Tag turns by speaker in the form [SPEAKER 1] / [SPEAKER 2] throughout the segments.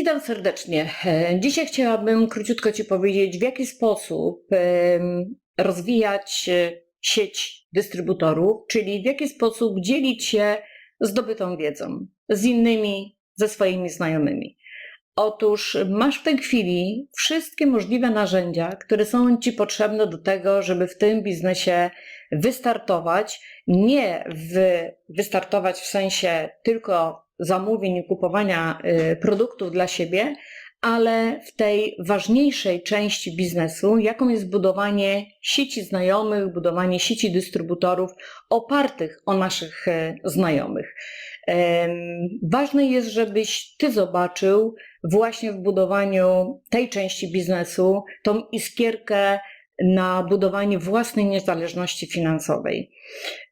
[SPEAKER 1] Witam serdecznie. E, Dzisiaj chciałabym króciutko Ci powiedzieć, w jaki sposób rozwijać e, sieć dystrybutorów, czyli w jaki sposób dzielić się zdobytą wiedzą z innymi, ze swoimi znajomymi. Otóż masz w tej chwili wszystkie możliwe narzędzia, które są Ci potrzebne do tego, żeby w tym biznesie wystartować. Nie w, wystartować w sensie tylko zamówień i kupowania y, produktów dla siebie, ale w tej ważniejszej części biznesu, jaką jest budowanie sieci znajomych, budowanie sieci dystrybutorów opartych o naszych e, znajomych. Ważne jest, żebyś ty zobaczył właśnie w budowaniu tej części biznesu tą iskierkę na budowanie własnej niezależności finansowej.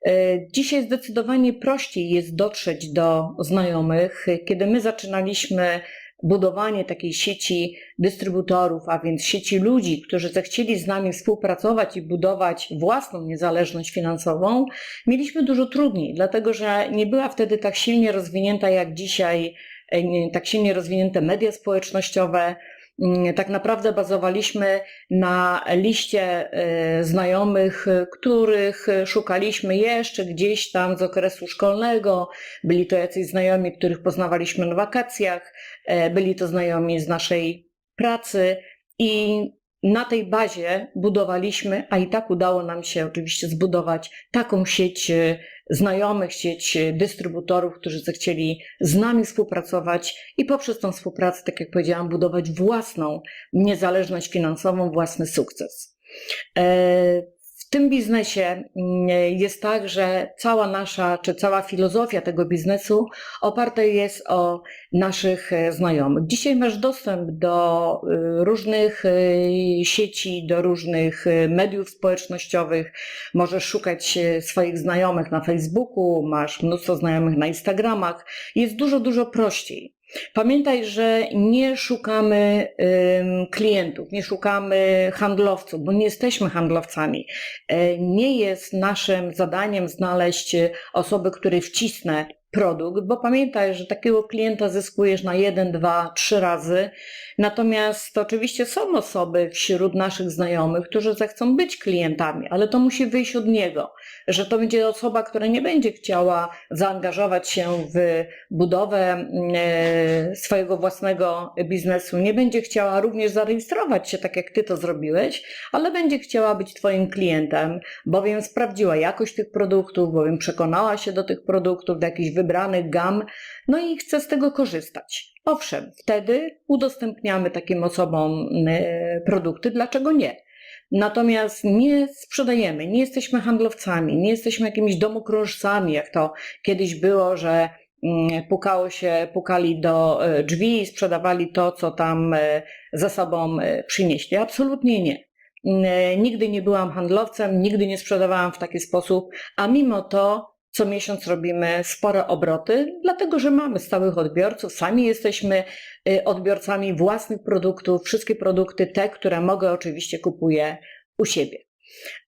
[SPEAKER 1] E, Dzisiaj zdecydowanie prościej jest dotrzeć do znajomych. Kiedy my zaczynaliśmy budowanie takiej sieci dystrybutorów, a więc sieci ludzi, którzy zechcieli z nami współpracować i budować własną niezależność finansową, mieliśmy dużo trudniej, dlatego że nie była wtedy tak silnie rozwinięta jak dzisiaj, e, tak silnie rozwinięte media społecznościowe. Mm, Tak naprawdę bazowaliśmy na liście e, znajomych, których szukaliśmy jeszcze gdzieś tam z okresu szkolnego. Byli to jacyś znajomi, których poznawaliśmy na wakacjach, e, byli to znajomi z naszej pracy i na tej bazie budowaliśmy, a i tak udało nam się oczywiście zbudować taką sieć e, znajomych, sieć e, dystrybutorów, którzy zechcieli z nami współpracować i poprzez tą współpracę, tak jak powiedziałam, budować własną niezależność finansową, własny sukces. E, W tym biznesie mm, jest tak, że cała nasza, czy cała filozofia tego biznesu oparta jest o naszych e, znajomych. Dzisiaj masz dostęp do y, różnych y, sieci, do różnych mediów społecznościowych. Możesz szukać e, swoich znajomych na Facebooku, masz mnóstwo znajomych na Instagramach. Jest dużo, dużo prościej. Pamiętaj, że nie szukamy klientów, nie szukamy handlowców, bo nie jesteśmy handlowcami. E, Nie jest naszym zadaniem znaleźć osoby, której wcisnę produkt, bo pamiętaj, że takiego klienta zyskujesz na jeden, dwa, trzy razy. Natomiast oczywiście są osoby wśród naszych znajomych, którzy zechcą być klientami, ale to musi wyjść od niego, że to będzie osoba, która nie będzie chciała zaangażować się w budowę e, swojego własnego biznesu, nie będzie chciała również zarejestrować się tak, jak ty to zrobiłeś, ale będzie chciała być twoim klientem, bowiem sprawdziła jakość tych produktów, bowiem przekonała się do tych produktów, do jakichś wybranych gam, no i chce z tego korzystać. Owszem, wtedy udostępniamy takim osobom e, produkty, dlaczego nie? Natomiast nie sprzedajemy, nie jesteśmy handlowcami, nie jesteśmy jakimiś domokrożcami, jak to kiedyś było, że mm, pukało się, pukali do e, drzwi i sprzedawali to, co tam e, ze sobą przynieśli. Absolutnie nie. Nigdy nie byłam handlowcem, nigdy nie sprzedawałam w taki sposób, a mimo to co miesiąc robimy spore obroty, dlatego że mamy stałych odbiorców, sami jesteśmy y, odbiorcami własnych produktów, wszystkie produkty, te, które mogę, oczywiście kupuję u siebie.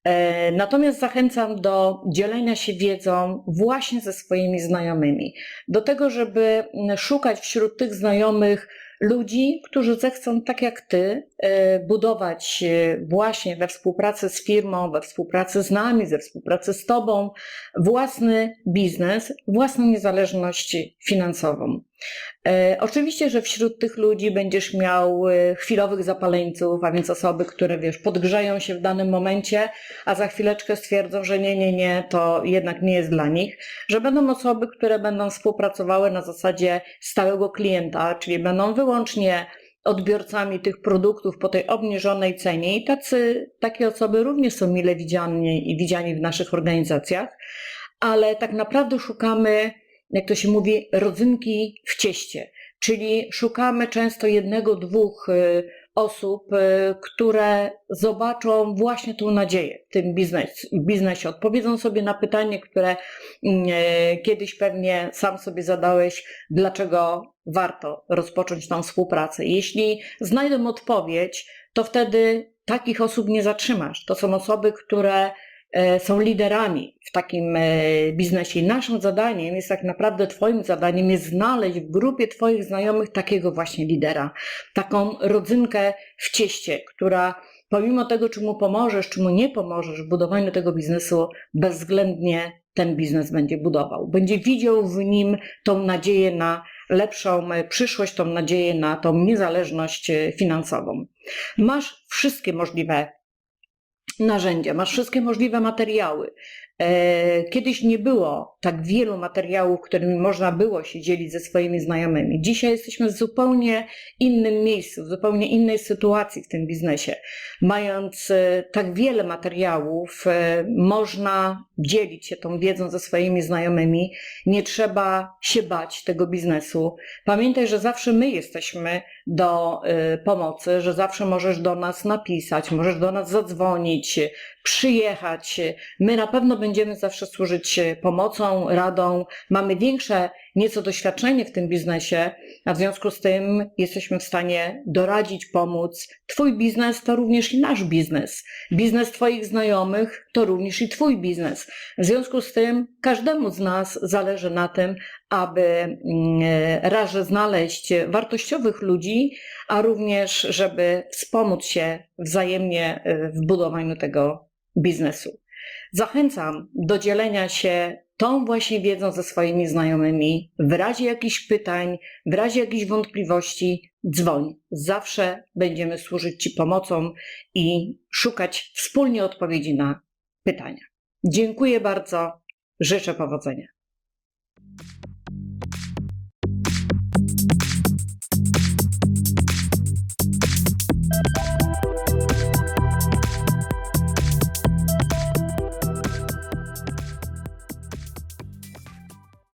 [SPEAKER 1] E, Natomiast zachęcam do dzielenia się wiedzą właśnie ze swoimi znajomymi, do tego, żeby mm, szukać wśród tych znajomych ludzi, którzy zechcą, tak jak ty, e, budować e, właśnie we współpracy z firmą, we współpracy z nami, ze współpracy z tobą, własny biznes, własną niezależność finansową. E, Oczywiście, że wśród tych ludzi będziesz miał e, chwilowych zapaleńców, a więc osoby, które wiesz, podgrzeją się w danym momencie, a za chwileczkę stwierdzą, że nie, nie, nie, to jednak nie jest dla nich, że będą osoby, które będą współpracowały na zasadzie stałego klienta, czyli będą wyłącznie odbiorcami tych produktów po tej obniżonej cenie i tacy, takie osoby również są mile widziani i widziani w naszych organizacjach, ale tak naprawdę szukamy jak to się mówi, rodzynki w cieście. Czyli szukamy często jednego, dwóch y, osób, y, które zobaczą właśnie tą nadzieję w tym biznes, biznesie. Odpowiedzą sobie na pytanie, które mm, e, kiedyś pewnie sam sobie zadałeś, dlaczego warto rozpocząć tą współpracę. Jeśli znajdą odpowiedź, to wtedy takich osób nie zatrzymasz. To są osoby, które są liderami w takim e, biznesie. Naszym zadaniem jest tak naprawdę Twoim zadaniem jest znaleźć w grupie Twoich znajomych takiego właśnie lidera, taką rodzynkę w cieście, która pomimo tego, czy mu pomożesz, czy mu nie pomożesz w budowaniu tego biznesu, bezwzględnie ten biznes będzie budował. Będzie widział w nim tą nadzieję na lepszą e, przyszłość, tą nadzieję na tą niezależność e, finansową. Masz wszystkie możliwe narzędzia, masz wszystkie możliwe materiały. E, Kiedyś nie było tak wielu materiałów, którymi można było się dzielić ze swoimi znajomymi. Dzisiaj jesteśmy w zupełnie innym miejscu, w zupełnie innej sytuacji w tym biznesie. Mając e, tak wiele materiałów, e, można dzielić się tą wiedzą ze swoimi znajomymi. Nie trzeba się bać tego biznesu. Pamiętaj, że zawsze my jesteśmy do pomocy, że zawsze możesz do nas napisać, możesz do nas zadzwonić, przyjechać. My na pewno będziemy zawsze służyć pomocą, radą. Mamy większe nieco doświadczenie w tym biznesie, a w związku z tym jesteśmy w stanie doradzić, pomóc. Twój biznes to również i nasz biznes. Biznes Twoich znajomych to również i Twój biznes. W związku z tym każdemu z nas zależy na tym, aby mm, raz, że znaleźć wartościowych ludzi, a również, żeby wspomóc się wzajemnie y, w budowaniu tego biznesu. Zachęcam do dzielenia się tą właśnie wiedzą ze swoimi znajomymi. W razie jakichś pytań, w razie jakichś wątpliwości, dzwoń. Zawsze będziemy służyć Ci pomocą i szukać wspólnie odpowiedzi na pytania. Dziękuję bardzo. Życzę powodzenia.